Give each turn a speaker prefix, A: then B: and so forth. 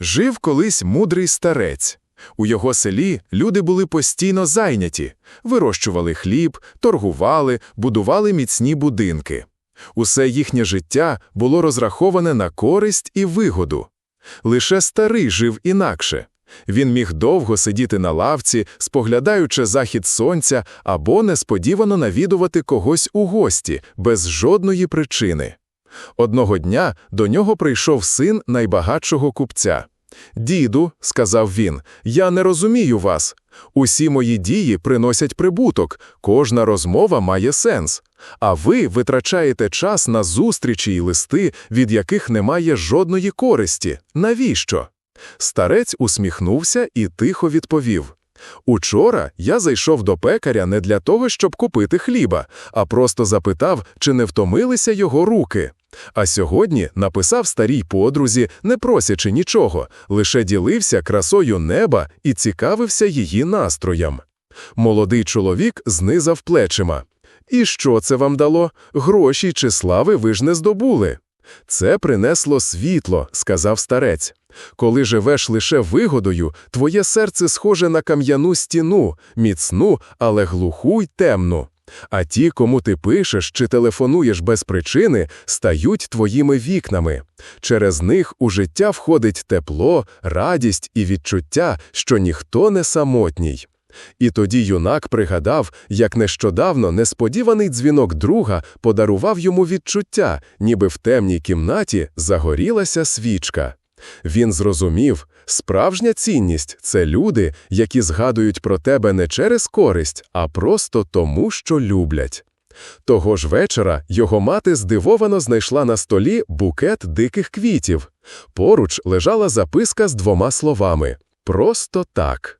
A: Жив колись мудрий старець. У його селі люди були постійно зайняті, вирощували хліб, торгували, будували міцні будинки. Усе їхнє життя було розраховане на користь і вигоду. Лише старий жив інакше. Він міг довго сидіти на лавці, споглядаючи захід сонця або несподівано навідувати когось у гості без жодної причини. Одного дня до нього прийшов син найбагатшого купця. Діду, сказав він, я не розумію вас. Усі мої дії приносять прибуток, кожна розмова має сенс. А ви витрачаєте час на зустрічі й листи, від яких немає жодної користі. Навіщо? Старець усміхнувся і тихо відповів. Учора я зайшов до пекаря не для того, щоб купити хліба, а просто запитав, чи не втомилися його руки. А сьогодні написав старій подрузі, не просячи нічого, лише ділився красою неба і цікавився її настроям. Молодий чоловік знизав плечима. І що це вам дало? Гроші чи слави ви ж не здобули. Це принесло світло, сказав старець. Коли живеш лише вигодою, твоє серце схоже на кам'яну стіну, міцну, але глуху й темну. А ті, кому ти пишеш чи телефонуєш без причини, стають твоїми вікнами. Через них у життя входить тепло, радість і відчуття, що ніхто не самотній. І тоді юнак пригадав, як нещодавно несподіваний дзвінок друга подарував йому відчуття, ніби в темній кімнаті загорілася свічка. Він зрозумів, справжня цінність це люди, які згадують про тебе не через користь, а просто тому, що люблять. Того ж вечора його мати здивовано знайшла на столі букет диких квітів. Поруч лежала записка з двома словами Просто так.